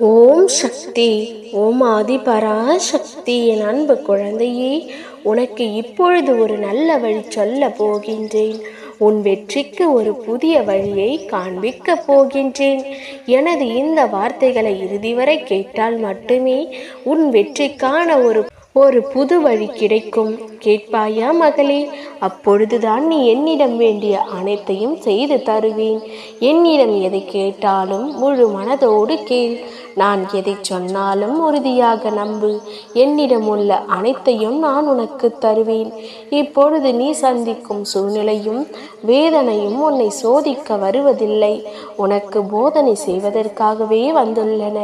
ஓம் சக்தி. ஓம் ஆதிபரா சக்தி என் அன்பு குழந்தையே உனக்கு இப்பொழுது ஒரு நல்ல வழி சொல்ல போகின்றேன். உன் வெற்றிக்கு ஒரு புதிய வழியை காண்பிக்கப் போகின்றேன். எனது இந்த வார்த்தைகளை இறுதி வரை கேட்டால் மட்டுமே உன் வெற்றிக்கான ஒரு ஒரு புது வழி கிடைக்கும். கேட்பாயா மகளே அப்பொழுதுதான் நீ என்னிடம் வேண்டிய அனைத்தையும் செய்து தருவேன். என்னிடம் எதை கேட்டாலும் முழு மனதோடு கேள். நான் எதை சொன்னாலும் உறுதியாக நம்பு. என்னிடம் உள்ள அனைத்தையும் நான் உனக்கு தருவேன். இப்பொழுது நீ சந்திக்கும் சூழ்நிலையும் வேதனையும் உன்னை சோதிக்க வருவதில்லை. உனக்கு போதனை செய்வதற்காகவே வந்துள்ளன.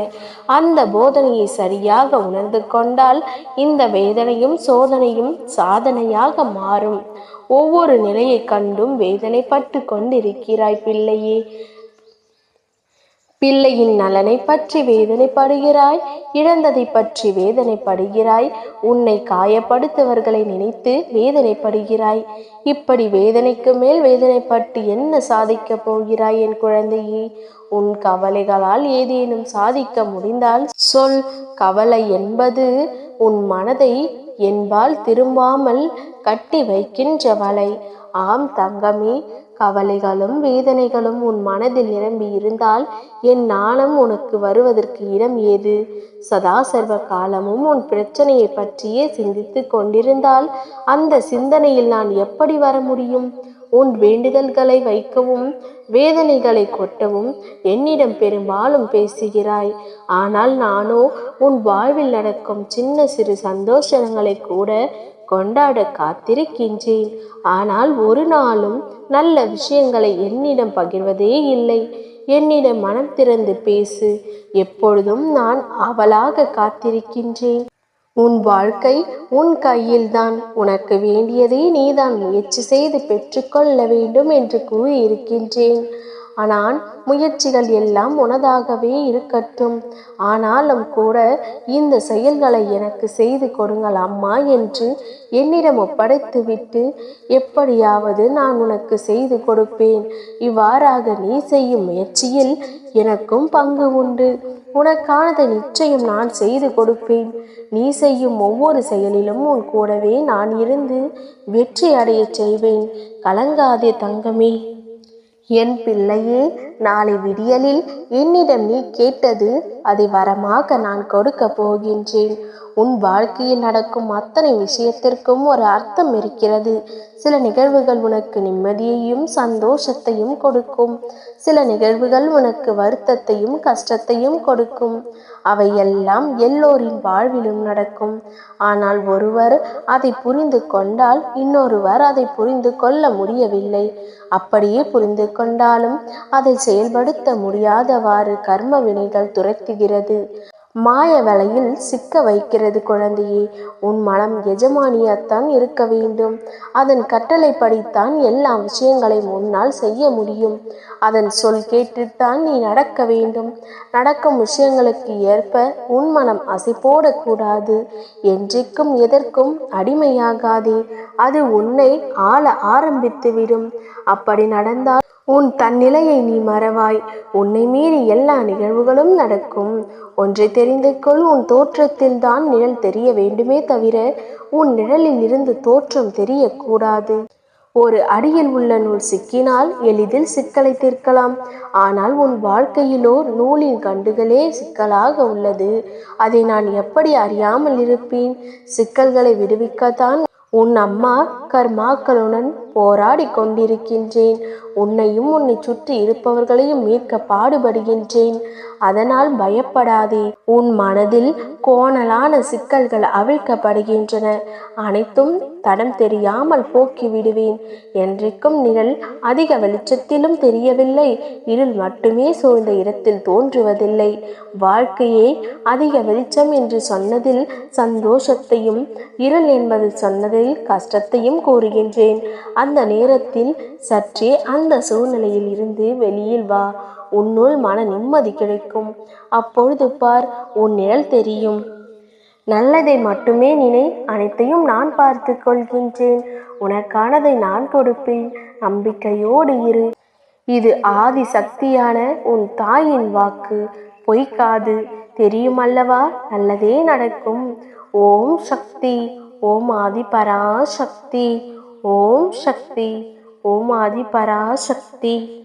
அந்த போதனையை சரியாக உணர்ந்து கொண்டால் இந்த இந்த வேதனையும் சோதனையும் சாதனையாக மாறும். ஒவ்வொரு நிலையை கண்டும் வேதனைப்பட்டு கொண்டிருக்கிறாய் பிள்ளையே. பிள்ளையின் நலனை பற்றி வேதனைப்படுகிறாய் இழந்ததை பற்றி வேதனைப்படுகிறாய். உன்னை காயப்படுத்தவர்களை நினைத்து வேதனைப்படுகிறாய். இப்படி வேதனைக்கு மேல் வேதனைப்பட்டு என்ன சாதிக்கப் போகிறாய் என் குழந்தையே? உன் கவலைகளால் ஏதேனும் சாதிக்க முடிந்தால் சொல். கவலை என்பது உன் மனதை என்பால் திரும்பாமல் கட்டி வைக்கின்ற வலை ஆம் தங்கமே கவலைகளும் வேதனைகளும் உன் மனதில் நிரம்பி இருந்தால் என் நாணம் உனக்கு வருவதற்கு இடம் ஏது? சதா சர்வ காலமும் உன் பிரச்சனையை பற்றியே சிந்தித்து கொண்டிருந்தால் அந்த சிந்தனையில் நான் எப்படி வர முடியும்? உன் வேண்டுதல்களை வைக்கவும் வேதனைகளை கொட்டவும் என்னிடம் பெரும்பாலும் பேசுகிறாய். ஆனால் நானோ உன் வாழ்வில் நடக்கும் சின்ன சிறு சந்தோஷங்களை கூட கொண்டாட காத்திருக்கின்றேன். ஆனால் ஒரு நாளும் நல்ல விஷயங்களை என்னிடம் பகிர்வதே இல்லை. என்னிடம் மனம் திறந்து பேசு. எப்பொழுதும் நான் அவளாக காத்திருக்கின்றேன். உன் வாழ்க்கை உன் கையில்தான். உனக்கு வேண்டியதை நீதான் முயற்சி செய்து பெற்றுக்கொள்ள வேண்டும் என்று கூறியிருக்கின்றேன். ஆனால் முயற்சிகள் எல்லாம் உனதாகவே இருக்கட்டும். ஆனாலும் கூட இந்த செயல்களை எனக்கு செய்து கொடுங்கள் அம்மா என்று என்னிடம் ஒப்படைத்துவிட்டு எப்படியாவது நான் உனக்கு செய்து கொடுப்பேன். இவ்வாறாக நீ செய்யும் முயற்சியில் எனக்கும் பங்கு உண்டு. உனக்கானதை நிச்சயம் நான் செய்து கொடுப்பேன். நீ செய்யும் ஒவ்வொரு செயலிலும் உன் கூடவே நான் இருந்து வெற்றி அடையச் செய்வேன். கலங்காதே தங்கமே. என் பிள்ளையே நாளை விடியலில் என்னிடம் நீ கேட்டது அதை வரமாக நான் கொடுக்க போகின்றேன். உன் வாழ்க்கையில் நடக்கும் அத்தனை விஷயத்திற்கும் ஒரு அர்த்தம் இருக்கிறது. சில நிகழ்வுகள் உனக்கு நிம்மதியையும் சந்தோஷத்தையும் கொடுக்கும். சில நிகழ்வுகள் உனக்கு வருத்தத்தையும் கஷ்டத்தையும் கொடுக்கும். அவையெல்லாம் எல்லோரின் வாழ்விலும் நடக்கும். ஆனால் ஒருவர் அதை புரிந்து கொண்டால் இன்னொருவர் அதை புரிந்து கொள்ள முடியவில்லை. அப்படியே புரிந்து கொண்டாலும் அதை செயல்படுத்த முடியாதவாறு கர்ம வினைகள் துரத்துகிறது. மாய வலையில் சிக்க வைக்கிறது குழந்தையே உன் மனம் எஜமானியாத்தான் இருக்க வேண்டும். அதன் கட்டளைப்படித்தான் எல்லா விஷயங்களையும் உன்னால் செய்ய முடியும். அதன் சொல் கேட்டுத்தான் நீ நடக்க வேண்டும். நடக்கும் விஷயங்களுக்கு ஏற்ப உன் மனம் அசைப்போடக்கூடாது என்றைக்கும் எதற்கும் அடிமையாகாதே. அது உன்னை ஆள ஆரம்பித்துவிடும். அப்படி நடந்தால் உன் தன்னிலையை நீ மறவாய். உன்னை மீறி எல்லா நிகழ்வுகளும் நடக்கும். ஒன்றை தெரிந்து கொள் உன் தோற்றத்தில் தான் நிழல் தெரிய வேண்டுமே தவிர உன் நிழலில் இருந்து தோற்றம் தெரியக்கூடாது. ஒரு அடியில் உள்ள நூல் சிக்கினால் எளிதில் சிக்கலை தீர்க்கலாம். ஆனால் உன் வாழ்க்கையிலோ நூலின் கண்டுகளே சிக்கலாக உள்ளது. அதை நான் எப்படி அறியாமல் இருப்பேன்? சிக்கல்களை விடுவிக்கத்தான் உன் அம்மா கர்மாக்களுடன் போராடி கொண்டிருக்கின்றேன். உன்னையும் உன்னை சுற்றி இருப்பவர்களையும் மீட்க பாடுபடுகின்றேன். அதனால் பயப்படாதே. உன் மனதில் கோணலான சிக்கல்கள் அவிழ்க்கப்படுகின்றன. அனைத்தும் தடம் தெரியாமல் போக்கி விடுவேன். என்றைக்கும் நிழல் அதிக வெளிச்சத்திலும் தெரியவில்லை. இருள் மட்டுமே சூழ்ந்த இடத்தில் தோன்றுவதில்லை. வாழ்க்கையே அதிக வெளிச்சம் என்று சொன்னதில் சந்தோஷத்தையும் இருள் என்பது சொன்னதில் கஷ்டத்தையும் கூறுகின்றேன். அந்த நேரத்தில் சற்றே அந்த சூழ்நிலையில் இருந்து வெளியில் வா. உன்னுள் மன நிம்மதி கிடைக்கும். அப்பொழுது பார் உன் நிழல் தெரியும். நல்லதை மட்டுமே நினை அனைத்தையும் நான் பார்த்து கொள்கின்றேன். உனக்கானதை நான் கொடுப்பேன். நம்பிக்கையோடு இரு. இது ஆதி சக்தியான உன் தாயின் வாக்கு. பொய்க்காது. தெரியுமல்லவா? நல்லதே நடக்கும். ஓம் சக்தி. ஓம் ஆதி பராசக்தி. ஓம் சக்தி. ஓம் ஆதி பராசக்தி.